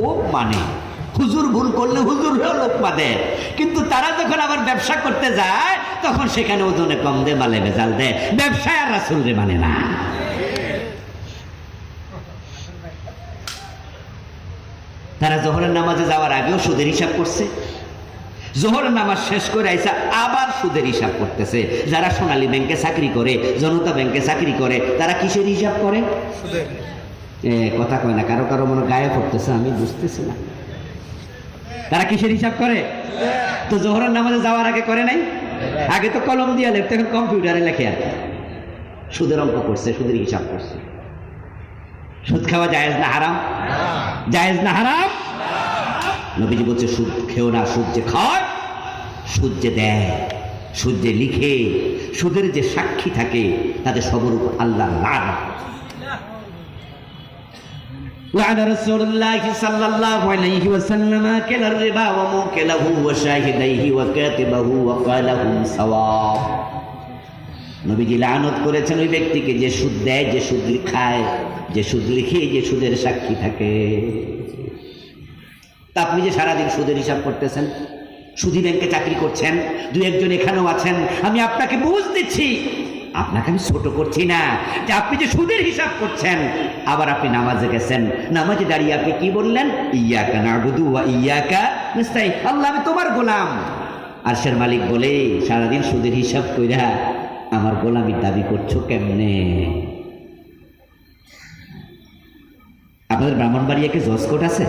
খুব মানে। হুজুর ভুল করলে হুজুর হয়েও লোকমা দেয় কিন্তু তারা যখন আবার ব্যবসা করতে যায়, তখন সেখানে ওজনে কম দে মালে বেজাল দেয়। ব্যবসায় আর রাসুল রে মানে না। তারা জোহরের নামাজে যাওয়ার আগেও সুদের হিসাব করছে। জোহরের নামাজ শেষ করে আইসা আবার সুদের হিসাব করতেছে। যারা সোনালী ব্যাংকে চাকরি করে, জনতা ব্যাংকে চাকরি করে, তারা কিসের হিসাব করে? কথা কয় না, কারও কারও মনে গায়ে পড়তেছে, আমি বুঝতেছি না। তারা কিসের হিসাব করে? তো জোহরের নামাজে যাওয়ার আগে করে নাই? আগে তো কলম দিয়ে লেখতে, এখন কম্পিউটারে লেখে আর সুদের অঙ্ক করছে, সুদের হিসাব করছে। সুদ খাওয়া জায়েজ না হারাম? জায়েজ না হারাম? নবীজি বলছে, সুদ খেও না, সুদ যে খায়, সুদ যে দেয়, সুদ যে লিখে, সুদের যে সাক্ষী থাকে, তাদের সবর উপর আল্লাহ লাগ وعد رسول الله صلى الله عليه وسلم كلا الربا وموكله وشاهديه وكاتبه وقال هم سواء নবীজি লানত করেছেন ওই ব্যক্তিকে যে সুদ দেয় যে সুদ খায় যে সুদ লিখে যে সুদের সাক্ষী থাকে তা আপনি যে সারাদিন সুদের হিসাব করতেছেন সুদী ব্যাংকে চাকরি করছেন দু একজন এখানেও আছেন আমি আপনাকে বুঝ দিচ্ছি আপনাকে আমি ছোট করছি না। যে আপনি যে সুদের হিসাব করছেন, আবার আপনি নামাজে গেছেন। নামাজে দাঁড়িয়ে আপনি কি বললেন? ইয়াকা নাবুদু ইয়াকা নিস্তাই আল্লাহ, আমি তোমার গোলাম। আরশের মালিক বলে, সারাদিন সুদের হিসাব কইরা আমার গোলামির দাবি করছ কেমনে? আপনাদের ব্রাহ্মণবাড়িয়া কি জজ কোর্ট আছে?